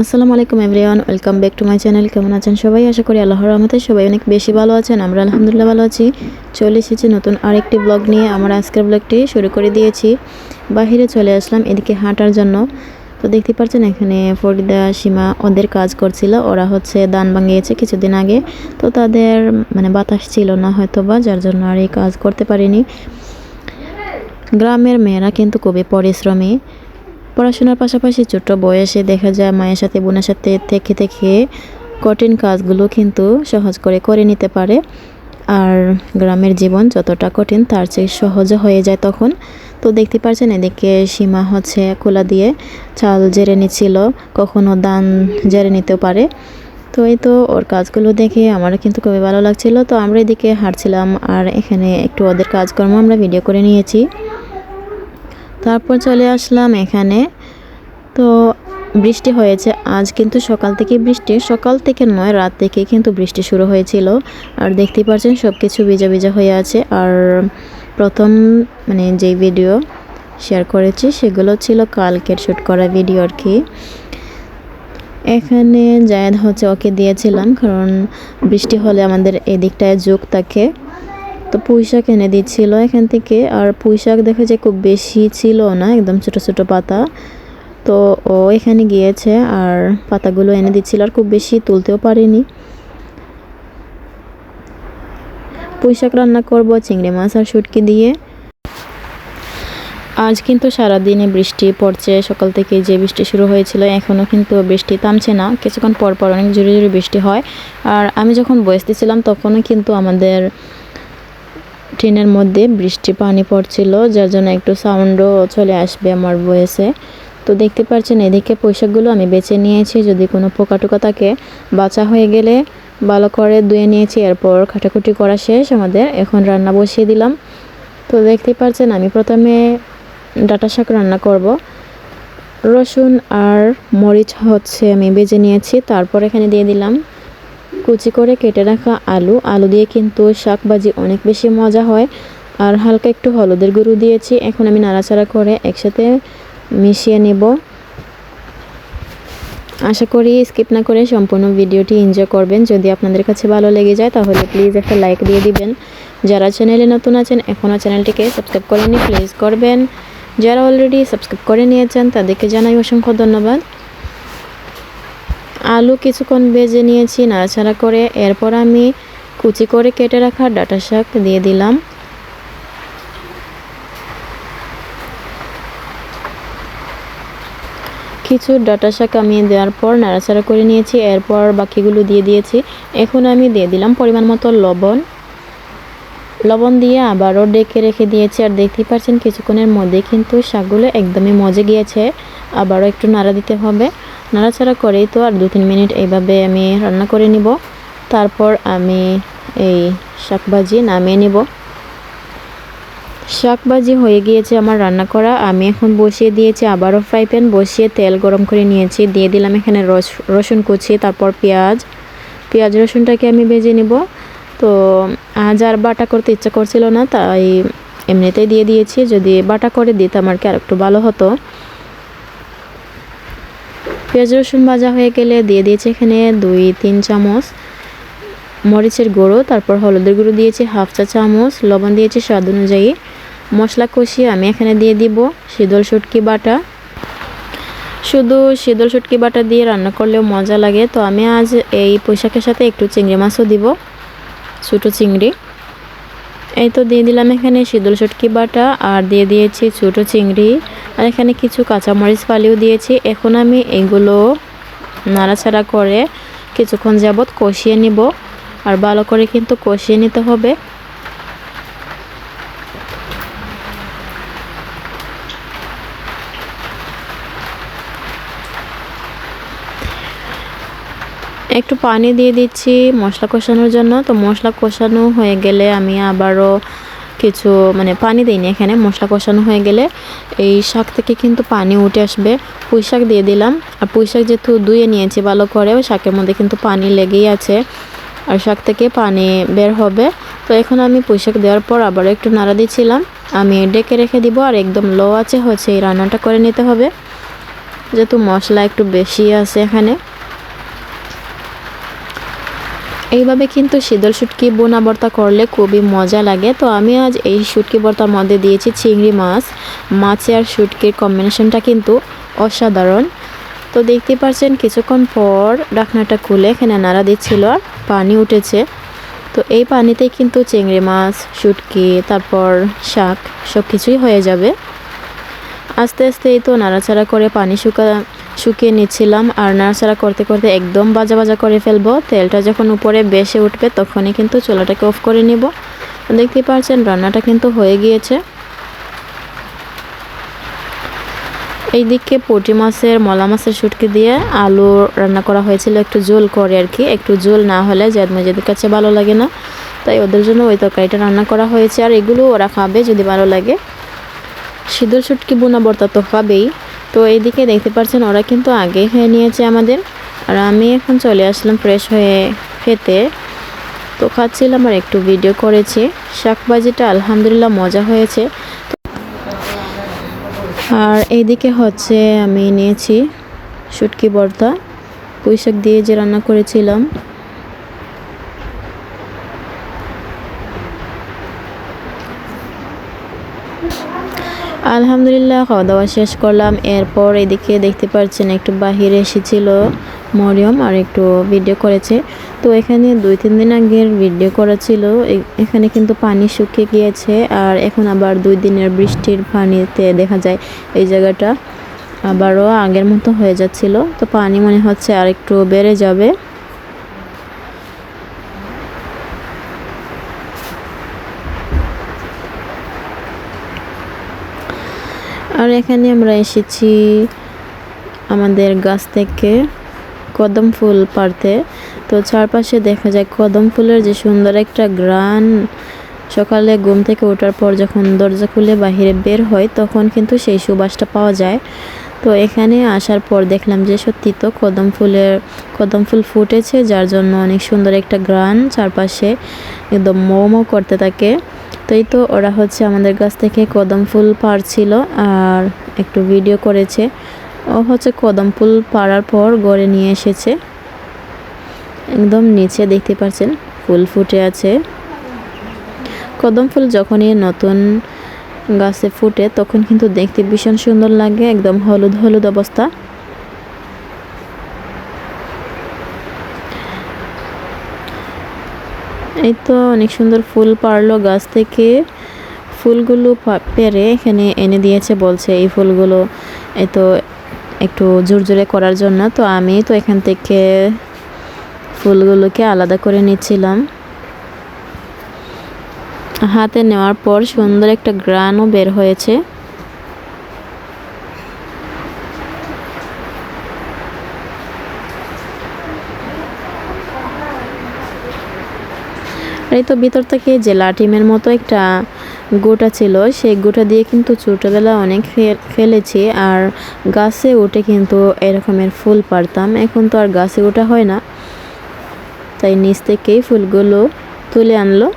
আসসালামু আলাইকুম everyone, welcome back to my channel. কেমন আছেন সবাই? আশা করি আল্লাহর রহমতে সবাই অনেক বেশি ভালো আছেন। আমরা আলহামদুলিল্লাহ ভালো আছি। চলে এসেছি নতুন আরেকটি ব্লগ নিয়ে। আমরা আজকের ব্লগটি শুরু করে দিয়েছি। বাহিরে চলে আসলাম এদিকে হাঁটার জন্য। তো দেখতে পাচ্ছেন, এখানে ফরিদা, সীমা ওদের কাজ করছিল। ওরা হচ্ছে দান ভাঙিয়েছে কিছুদিন আগে। তো তাদের মানে বাতাস ছিল না হয়তো বা যার জন্য আর এই কাজ করতে পারিনি। গ্রামের মেয়েরা কিন্তু খুবই পরিশ্রমী। পড়াশোনার পাশাপাশি ছোট বয়সে দেখা যায় মায়ের সাথে, বোনের সাথে থেকে থেকে কঠিন কাজগুলো কিন্তু সহজ করে করে নিতে পারে। আর গ্রামের জীবন যতটা কঠিন, তার চেয়ে সহজ হয়ে যায় তখন। তো দেখতে পাচ্ছেন এদিকে সীমা হচ্ছে খোলা দিয়ে চাল জেরে নিচ্ছিল, কখনো দান জেরে নিতেও পারে। তো এই তো ওর কাজগুলো দেখে আমারও কিন্তু খুবই ভালো লাগছিল। তো আমরা এদিকে হাঁটছিলাম আর এখানে একটু ওদের কাজকর্ম আমরা ভিডিও করে নিয়েছি। তারপর চলে আসলাম এখানে। তো বৃষ্টি হয়েছে। আজ কিন্তু সকাল থেকে বৃষ্টি, সকাল থেকে নয়, রাত থেকে কিন্তু বৃষ্টি শুরু হয়েছিল। আর দেখতেই পাচ্ছেন সব কিছু ভিজা ভিজা হয়ে আছে। আর প্রথম মানে যেই ভিডিও শেয়ার করেছি, সেগুলো ছিল কালকের শ্যুট করা ভিডিও আর কি। এখানে জায়দ হচ্ছে ওকে দিয়েছিলাম, কারণ বৃষ্টি হলে আমাদের এদিকটায় যোগ থাকে। তো পুঁই শাক এনে দিচ্ছিল এখান থেকে। আর পুঁই শাক দেখা যায় খুব বেশি ছিল না, একদম ছোট ছোট পাতা। তো ও এখানে গিয়েছে আর পাতাগুলো এনে দিচ্ছিল আর খুব বেশি তুলতেও পারিনি। পুঁই শাক রান্না করব, চিংড়ি মাছ আর শুটকি দিয়ে। আজ কিন্তু সারাদিনে বৃষ্টি পড়ছে, সকাল থেকে যে বৃষ্টি শুরু হয়েছিল, এখনও কিন্তু বৃষ্টি থামছে না। কিছুক্ষণ পর পর অনেক জোরে জোরে বৃষ্টি হয়। আর আমি যখন বয়স দিয়েছিলাম তখনও কিন্তু আমাদের ট্রেনের মধ্যে বৃষ্টি পানি পড়ছিল, যার জন্য একটু সাউন্ডও চলে আসবে আমার ভয়েসে। তো দেখতে পাচ্ছেন, এদিকে পোশাকগুলো আমি বেছে নিয়েছি, যদি কোনো পোকা টোকা থাকে বাঁচা হয়ে গেলে ভালো করে ধুয়ে নিয়েছি, এরপর খাটাখুটি করা শেষ, আমাদের এখন রান্না বসিয়ে দিলাম। তো দেখতে পাচ্ছেন, আমি প্রথমে ডাটা শাক রান্না করব। রসুন আর মরিচ হচ্ছে আমি বেজে নিয়েছি, তারপর এখানে দিয়ে দিলাম কুচি করে কেটে রাখা আলু। আলু দিয়ে কিন্তু শাক ভাজি অনেক বেশি মজা হয়। আর হালকা একটু হলুদের গুঁড়ো দিয়েছি। এখন আমি নাড়াচাড়া করে একসাথে মিশিয়ে নেব। আশা করি স্কিপ না করে সম্পূর্ণ ভিডিওটি এনজয় করবেন। যদি আপনাদের কাছে ভালো লেগে যায়, তাহলে প্লিজ একটা লাইক দিয়ে দিবেন। যারা চ্যানেলে নতুন আছেন, এখনও চ্যানেলটিকে সাবস্ক্রাইব করেনি প্লিজ করবেন। যারা অলরেডি সাবস্ক্রাইব করে নিয়েছেন, তাদেরকে জানাই অসংখ্য ধন্যবাদ। আলু কিছুক্ষণ ভেজে নিয়েছি, নাড়াচাড়া করে এরপর আমি কুচি করে কেটে রাখা ডাটা শাক দিয়ে দিলাম। কিছু ডাটা শাক আমি দেওয়ার পর নাড়াচাড়া করে নিয়েছি, এরপর বাকিগুলো দিয়ে দিয়েছি। এখন আমি দিয়ে দিলাম পরিমাণ মতো লবণ। লবণ দিয়ে আবারও ডেকে রেখে দিয়েছি আর দেখতেই পাচ্ছেন কিছুক্ষণের মধ্যে কিন্তু শাকগুলো একদমই মজে গিয়েছে। আবারও একটু নাড়া দিতে হবে। নাড়াচাড়া করেই তো আর দু তিন মিনিট এইভাবে আমি রান্না করে নিব। তারপর আমি এই শাকভাজি নামিয়ে নিব। শাকভাজি হয়ে গিয়েছে আমার রান্না করা। আমি এখন বসিয়ে দিয়েছি আবারও ফ্রাই প্যান। বসিয়ে তেল গরম করে নিয়েছি। দিয়ে দিলাম এখানে রস, রসুন কুচি, তারপর পেঁয়াজ। পেঁয়াজ, রসুনটাকে আমি ভেজে নিব। তো আজ আর বাটা করতে ইচ্ছা করছিল না, তাই এমনিতেই দিয়ে দিয়েছি। যদি বাটা করে দিতাম আর কি আর একটু ভালো হতো। পেঁয়াজ রসুন ভাজা হয়ে গেলে দিয়ে দিয়েছি এখানে দুই, তিন চামচ মরিচের গুঁড়ো, তারপর হলুদের গুঁড়ো দিয়েছি হাফ চা চামচ, লবণ দিয়েছি স্বাদ অনুযায়ী। মশলা কষিয়ে আমি এখানে দিয়ে দিব শীতল শুটকি বাটা। শুধু শীতল শুটকি বাটা দিয়ে রান্না করলেও মজা লাগে, তো আমি আজ এই পোশাকের সাথে একটু চিংড়ি মাছও দিব, ছোটো চিংড়ি। এই তো দিয়ে দিলাম এখানে শীতল শুটকি বাটা আর দিয়ে দিয়েছি ছোটো চিংড়ি। আর এখানে কিছু কাঁচামরিচ ফালিও দিয়েছি। এখন আমি এগুলো নাড়াচাড়া করে কিছুক্ষণ যাবৎ কষিয়ে নিব। আর ভালো করে কিন্তু কষিয়ে নিতে হবে। একটু পানি দিয়ে দিচ্ছি, মশলা কষানোর জন্য। তো মশলা কষানো হয়ে গেলে আমি আবারও কিছু মানে পানি দিইনি এখানে, মশলা কষানো হয়ে গেলে। এই শাক থেকে কিন্তু পানি উঠে আসবে। পুঁই শাক দিয়ে দিলাম। আর পুঁই শাক যেহেতু ধুয়ে নিয়েছি ভালো করে, ওই শাকের মধ্যে কিন্তু পানি লেগেই আছে। আর শাক থেকে পানি বের হবে। তো এখন আমি পুঁই শাক দেওয়ার পর আবার একটু নাড়া দিচ্ছিলাম। আমি ডেকে রেখে দিব আর একদম লো আছে হচ্ছে এই রান্নাটা করে নিতে হবে। যেহেতু মশলা একটু বেশি আছে এখানে। এইভাবে কিন্তু শীতল শুটকি বোনা ভর্তা করলে খুবই মজা লাগে। তো আমি আজ এই শুটকি ভর্তার মধ্যে দিয়েছি চিংড়ি মাছ। মাছে আর শুটকির কম্বিনেশনটা কিন্তু অসাধারণ। তো দেখতে পাচ্ছেন, কিছুক্ষণ পর ডাকনাটা খুলে এখানে নাড়া দিচ্ছিল আর পানি উঠেছে। তো এই পানিতেই কিন্তু চিংড়ি মাছ, শুটকি, তারপর শাক সব কিছুই হয়ে যাবে। আস্তে আস্তে এই তো নাড়াচাড়া করে পানি শুকা শুকিয়ে নিচ্ছিলাম আর নাড়াচাড়া করতে করতে একদম বাজা বাজা করে ফেলব। তেলটা যখন উপরে বেশে উঠবে তখনই কিন্তু চুলাটাকে অফ করে নিব। দেখতে পাচ্ছেন, রান্নাটা কিন্তু হয়ে গিয়েছে। এই এইদিকে পটি মাছের, মলা মাছের শুটকি দিয়ে আলু রান্না করা হয়েছিল একটু জোল করে আর কি। একটু জোল না হলে জেদ মেজেদের কাছে ভালো লাগে না। তাই ওদের জন্য ওই তরকারিটা রান্না করা হয়েছে। আর এগুলো ওরা খাবে যদি ভালো লাগে। সিঁদুর শুটকি বোনা বর্তা তো খাবেই তো এইদিকে দেখতে পাচ্ছেন, ওরা কিন্তু আগে খেয়ে নিয়েছে আমাদের। আর আমি এখন চলে আসলাম ফ্রেশ হয়ে খেতে। তো খাচ্ছিলাম আর একটু ভিডিও করেছি। শাকবাজিটা আলহামদুলিল্লাহ মজা হয়েছে। আর এইদিকে হচ্ছে আমি নিয়েছি শুটকি ভর্তা পুঁইশাক দিয়ে যে রান্না করেছিলাম। আলহামদুলিল্লাহ খাওয়া দাওয়া শেষ করলাম। এরপর এদিকে দেখতে পাচ্ছেন একটু বাহিরে এসেছিল মরিয়ম আর একটু ভিডিও করেছে। তো এখানে দুই, তিন দিন আগের ভিডিও করা ছিল। এখানে কিন্তু পানি শুকিয়ে গিয়েছে আর এখন আবার দুই দিনের বৃষ্টির পানিতে দেখা যায় এই জায়গাটা আবারও আগের মতো হয়ে যাচ্ছিল। তো পানি মনে হচ্ছে আর একটু বেড়ে যাবে। এখানে আমরা এসেছি আমাদের গাছ থেকে কদম ফুল পারতে তো চারপাশে দেখা যায় কদম ফুলের যে সুন্দর একটা গ্রান সকালে ঘুম থেকে ওঠার পর যখন দরজা খুলে বাহিরে বের হয়, তখন কিন্তু সেই সুবাসটা পাওয়া যায়। তো এখানে আসার পর দেখলাম যে সত্যি তো কদম ফুলের, কদম ফুল ফুটেছে, যার জন্য অনেক সুন্দর একটা গ্রান চারপাশে। একদম মৌ করতে থাকে। তো এই তো ওরা হচ্ছে আমাদের গাছ থেকে কদম ফুল পারছিল আর একটু ভিডিও করেছে। ও হচ্ছে কদম ফুল পাড়ার পর গড়ে নিয়ে এসেছে। একদম নিচে দেখতে পাচ্ছেন, ফুল ফুটে আছে। কদম ফুল যখনই নতুন গাছে ফুটে তখন কিন্তু দেখতে ভীষণ সুন্দর লাগে, একদম হলুদ হলুদ অবস্থা। এই তো অনেক সুন্দর ফুল পারল গাছ থেকে। ফুলগুলো পেরে এখানে এনে দিয়েছে, বলছে এই ফুলগুলো এই তো একটু জোরে করার জন্য। তো আমি তো এখান থেকে ফুলগুলোকে আলাদা করে নিচ্ছিলাম। হাতে নেওয়ার পর সুন্দর একটা গ্রানও বের হয়েছে। এই তো ভিতর থেকে যে লাঠিমের মতো একটা গোটা ছিল, সেই গোটা দিয়ে কিন্তু ছোটোবেলা অনেক ফেলেছি। আর গাছে উঠে কিন্তু এরকমের ফুল পারতাম এখন তো আর গাছে ওঠা হয় না। তাই নিচ থেকেই ফুলগুলো তুলে আনলো।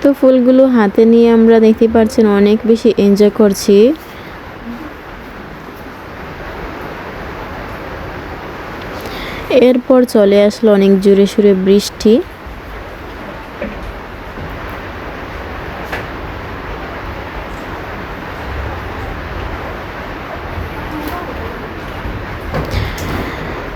তো ফুলগুলো হাতে নিয়ে আমরা দেখতে পাচ্ছেন অনেক বেশি এনজয় করছি। এরপর চলে আসলো অনেক জোরে সুরে বৃষ্টি।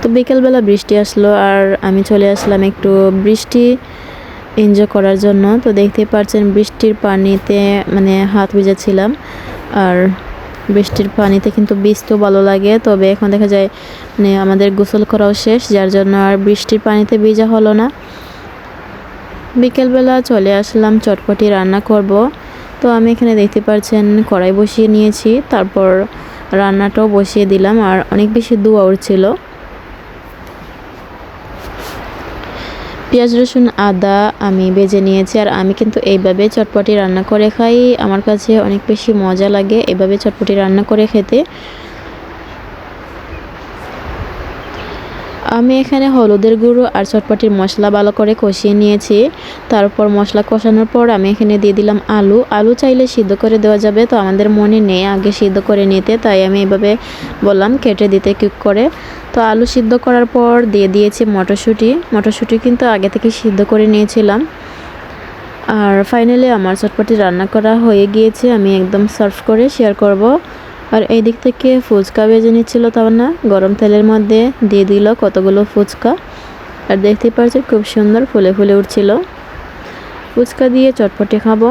তো বিকেলবেলা বৃষ্টি আসলো আর আমি চলে আসলাম একটু বৃষ্টি এনজয় করার জন্য। তো দেখতে পাচ্ছেন বৃষ্টির পানিতে মানে হাত ভিজেছিলাম আর বৃষ্টির পানিতে কিন্তু তো ভালো লাগে। তবে এখন দেখা যায় মানে আমাদের গোসল করাও শেষ। যার জন্য আর বৃষ্টির পানিতে ভিজা হলো না। বিকেলবেলা চলে আসলাম, চটপটি রান্না করব। তো আমি এখানে দেখতে পাচ্ছেন কড়াই বসিয়ে নিয়েছি। তারপর রান্নাটাও বসিয়ে দিলাম। আর অনেক বেশি দুয়া উঠছিল। পেঁয়াজ, রসুন, আদা আমি বেজে নিয়েছি আর আমি কিন্তু এইভাবে চটপটি রান্না করে খাই। আমার কাছে অনেক বেশি মজা লাগে এভাবে চটপটি রান্না করে খেতে। আমি এখানে হলুদের গুঁড়ো আর চটপটির মশলা ভালো করে কষিয়ে নিয়েছি। তারপর মশলা কষানোর পর আমি এখানে দিয়ে দিলাম আলু। আলু চাইলে সিদ্ধ করে দেওয়া যাবে, তো আমাদের মনে নেই আগে সিদ্ধ করে নিতে, তাই আমি এভাবে বললাম কেটে দিতে কিক করে। তো আলু সিদ্ধ করার পর দিয়ে দিয়েছি মটরশুঁটি। মটরশুঁটি কিন্তু আগে থেকে সিদ্ধ করে নিয়েছিলাম। আর ফাইনালি আমার চটপটি রান্না করা হয়ে গিয়েছে, আমি একদম সার্ভ করে শেয়ার করব। আর এই দিক থেকে ফুচকা ভেজে নিচ্ছিল তার না গরম তেলের মধ্যে দিয়ে দিল কতগুলো ফুচকা। আর দেখতে পাচ্ছি খুব সুন্দর ফুলে ফুলে উঠছিল। ফুচকা দিয়ে চটপটে খাব।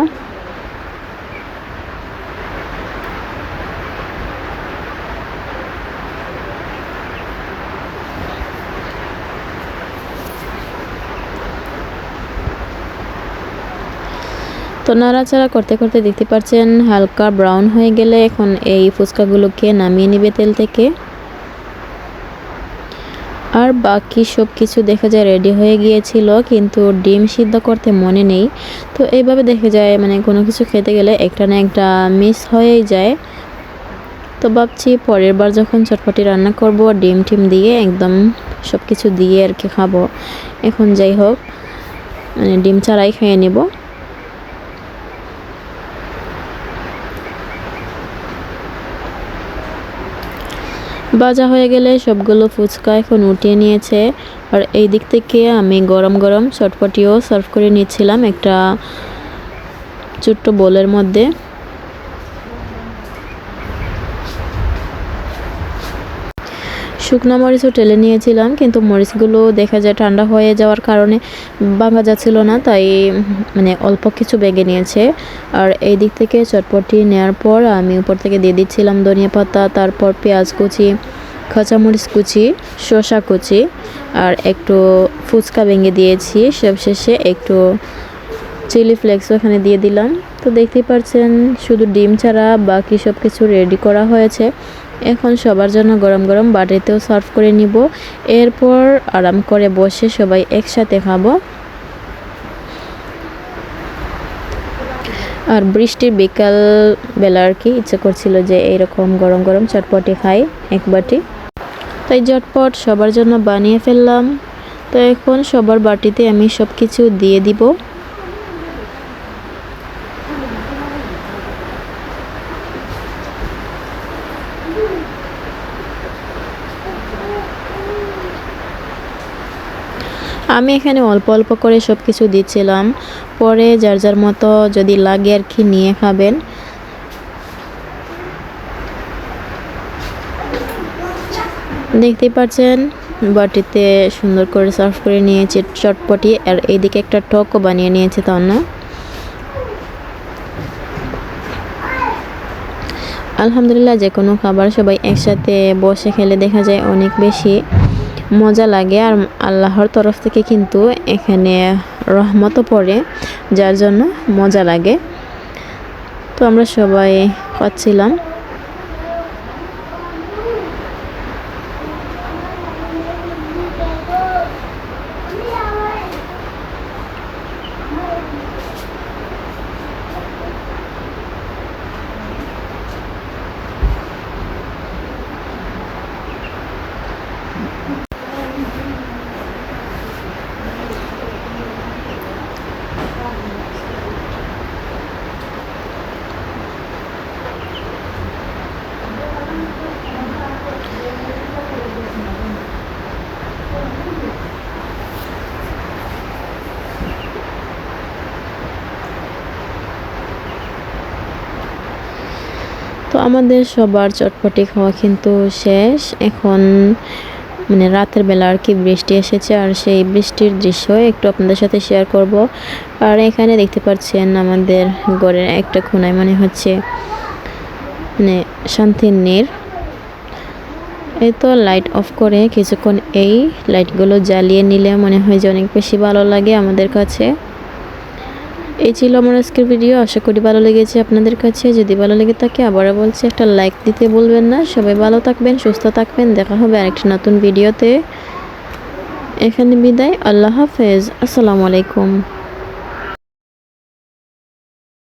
তো নাড়াচাড়া করতে করতে দেখতে পাচ্ছেন হালকা ব্রাউন হয়ে গেলে এখন এই ফুচকাগুলোকে নামিয়ে নিবে তেল থেকে। আর বাকি সব কিছু দেখা যায় রেডি হয়ে গিয়েছিল, কিন্তু ডিম সিদ্ধ করতে মনে নেই। তো এইভাবে দেখা যায় মানে কোনো কিছু খেতে গেলে একটা না একটা মিস হয়েই যায়। তো ভাবছি পরের বার যখন চটপটি রান্না করব, ডিম টিম দিয়ে একদম সব কিছু দিয়ে আর কি খাব। এখন যাই হোক মানে ডিম ছাড়াই খেয়ে নেব। ভাজা হয়ে গেলে সবগুলো ফুচকা এখন উঠিয়ে নিয়েছে। আর এই দিক থেকে আমি গরম গরম চটপটিও সার্ভ করে নিচ্ছিলাম একটা ছোট্ট বোলের মধ্যে। শুকনো মরিচও টেলে নিয়েছিলাম, কিন্তু মরিচগুলো দেখা যায় ঠান্ডা হয়ে যাওয়ার কারণে ভাঙা যাচ্ছিল না, তাই মানে অল্প কিছু বেগে নিয়েছে। আর এই দিক থেকে চটপটি নেওয়ার পর আমি উপর থেকে দিয়ে দিচ্ছিলাম ধনিয়া পাতা, তারপর পেঁয়াজ কুচি, কাঁচামরিচ কুচি, শসা কুচি, আর একটু ফুচকা ভেঙে দিয়েছি। সবশেষে একটু চিলি ফ্লেক্সও এখানে দিয়ে দিলাম। তো দেখতেই পাচ্ছেন শুধু ডিম ছাড়া বাকি সব কিছু রেডি করা হয়েছে। এখন সবার জন্য গরম গরম বাটিতেও সার্ভ করে নিব। এরপর আরাম করে বসে সবাই একসাথে খাব। আর বৃষ্টির বিকাল বেলা আর কি, ইচ্ছে করছিল যে এইরকম গরম গরম চটপটি খাই এক বাটি। তাই ঝটপট সবার জন্য বানিয়ে ফেললাম। তো এখন সবার বাটিতে আমি সব কিছু দিয়ে দিব। আমি এখানে অল্প অল্প করে সব কিছু দিচ্ছিলাম। পরে যার যার মতো যদি লাগে আর কি নিয়ে খাবেন। দেখতে পাচ্ছেন, বাটিতে সুন্দর করে সার্ভ করে নিয়েছে চটপটি। আর এইদিকে একটা টকও বানিয়ে নিয়েছে তাও না আলহামদুলিল্লাহ, যে কোনো খাবার সবাই একসাথে বসে খেলে দেখা যায় অনেক বেশি। মজা লাগে আর আল্লাহর তরফ থেকে কিন্তু এখানে রহমতও পড়ে, যার জন্য মজা লাগে। তো আমরা সবাই খাচ্ছিলাম তো আমাদের সবার চটপটি খাওয়া কিন্তু শেষ। এখন মানে রাতের বেলা আর কি বৃষ্টি এসেছে আর সেই বৃষ্টির দৃশ্য একটু আপনাদের সাথে শেয়ার করব। আর এখানে দেখতে পাচ্ছেন আমাদের ঘরের একটা খুনায় মনে হচ্ছে মানে শান্তির নীর। এই তো লাইট অফ করে কিছুক্ষণ এই লাইটগুলো জ্বালিয়ে নিলে মনে হয় যে অনেক বেশি ভালো লাগে আমাদের কাছে। এই ছিল আমার আজকের ভিডিও আশা করি ভালো লেগেছে আপনাদের কাছে। যদি ভালো লেগে থাকে, আবারও বলছি, একটা লাইক দিতে বলবেন না। সবাই ভালো থাকবেন, সুস্থ থাকবেন। দেখা হবে আরেকটা নতুন ভিডিওতে এখানে বিদায়। আল্লাহ হাফেজ। আসসালামু আলাইকুম।